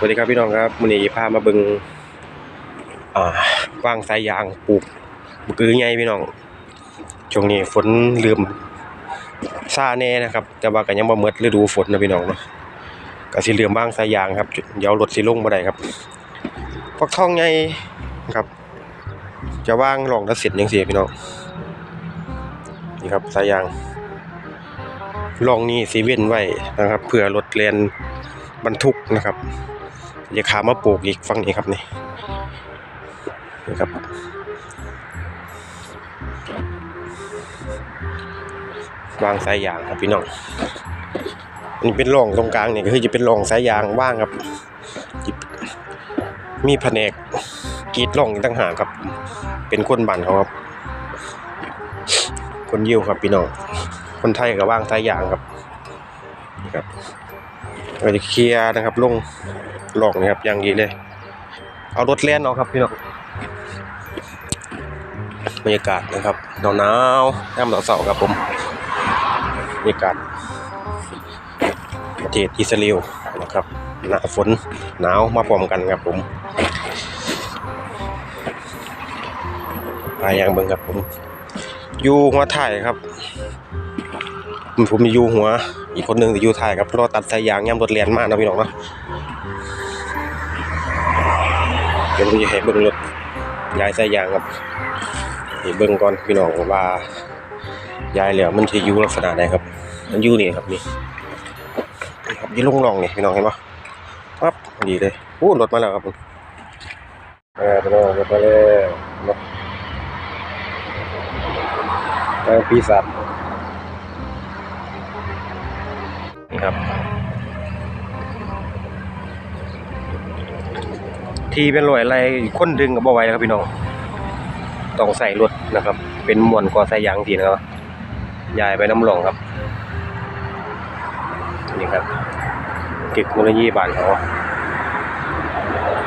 สวัสดีครับพี่น้องครับวันนี้พามาบิ่งอ่าวางสายยางปลูกบุกือไงพี่น้องช่วงนี้ฝนเริ่มซาแน่นะครับ แต่ว่าก็ยังบ่หมดฤดูฝนนะพี่น้องเนาะก็สิเริ่มวางสายยางครับเดี๋ยวรถสิลงบ่ได้ครับฟักทองไงครับ จะวางรองละเสร็จจังซี่พี่น้องนี่ครับสายยางรองนี้สิเว้นไว้นะครับเพื่อรถแล่นบรรทุกนะครับ อย่าขามาปลูกอีกฝั่งนี้ครับนี่นี่ครับวางสายยางครับพี่น้องอันนี้เป็นร่องตรงกลางเนี่ยก็คือจะเป็นร่องสายยางว่างครับ มีแผนกกรีดร่องต่างหากครับ เป็นคนบ้านเขาครับ คนยิวครับพี่น้อง คนไทยก็ว่างสายยางครับนี่ครับเราจะเคลียร์นะครับลง ลอกนะครับอย่างดีเลย เอารถเล่นเอาครับพี่น้องบรรยากาศนะครับหนาวหนาวๆน้ำหนาวเสาครับผมบรรยากาศประเทศอิสราเอลนะครับหนาฝนหนาวมาพร้อมกันครับผมพายางเบิ่งครับผมอยู่หัวถ่ายครับ ผมอยู่หัว อีกคนหนึ่งจะอยู่ถ่ายครับรอตัดสายยางย่ำรถเลียนมากนะพี่น้องเนาะ เดี๋ยวผมจะให้เบิ่งรถย้ายสายยางครับนี่เบิ่งก่อนพี่น้องว่าย้ายแล้วมันจะอยู่ลักษณะใดครับ มันอยู่นี่ครับนี่ครับยี่ลงรองนี่พี่น้องเห็นปะปั๊บดีเลยโอ้รถมาแล้วครับเออพี่น้องรถมาแล้วเนาะปีศาจนี่ครับ ทีเป็นรอยอะไรคนดึงกับบ่ไหวครับพี่น้องต้องใส่รถนะครับ เป็นมวนกอใส่ยางทีนะครับยายไปน้ำหลองครับนี่ครับเก็บมูลยีบานเขา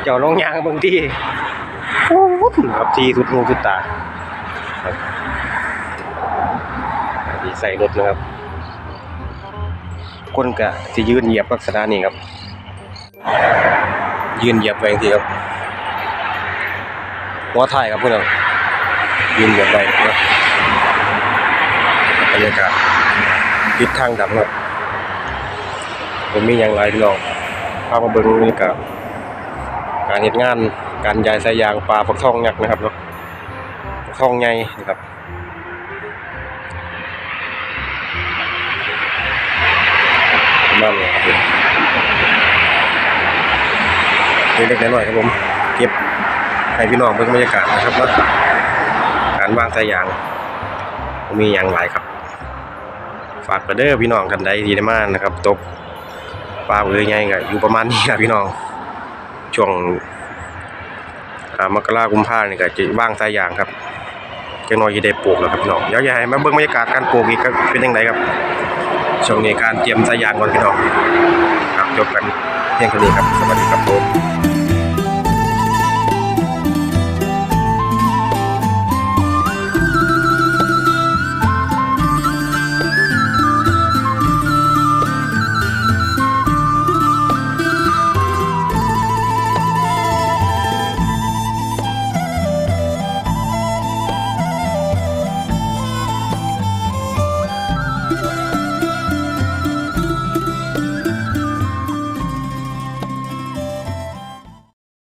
เจ้าลงยางบางที่ครับที่สุดหูสุดตาที่ใส่รถนะครับคนกะจะยืนเหยียบลักษณะนี้ครับ ยืนเหยียบไว้ทีครับหัวถ่ายครับเพื่อนยืนเหยียบไว้นะบรรยากาศทิศทางดำครับผมมีอย่างไรพี่น้องพามาเบิ่งบรรยากาศการเฮ็ดงานการย้ายสายยางปลาปักทองยักษ์นะครับเนาะปักทองใหญ่นะครับประมาณนี้ครับ เล็กๆน้อยๆครับผม เก็บให้พี่น้องเบิ่งบรรยากาศนะครับว่าการวางสายยาง มีอย่างหลายครับ ฝากกระเด้อพี่น้องกันได้ดีได้มากนะครับตกปลาเบือใหญ่ก็อยู่ประมาณนี้ครับพี่น้องช่วงมกรากุมภาเนี่ยก็จะว่างสายยางครับจังน้อยจะได้ปลูกแล้วครับพี่น้องเดี๋ยวอย่าให้มาเบิ่งบรรยากาศการปลูกอีก็เป็นยังไงครับช่วงนี้การเตรียมสายยางก่อนพี่น้องครับจบกัน เพียงเท่านี้ครับ สวัสดีครับผม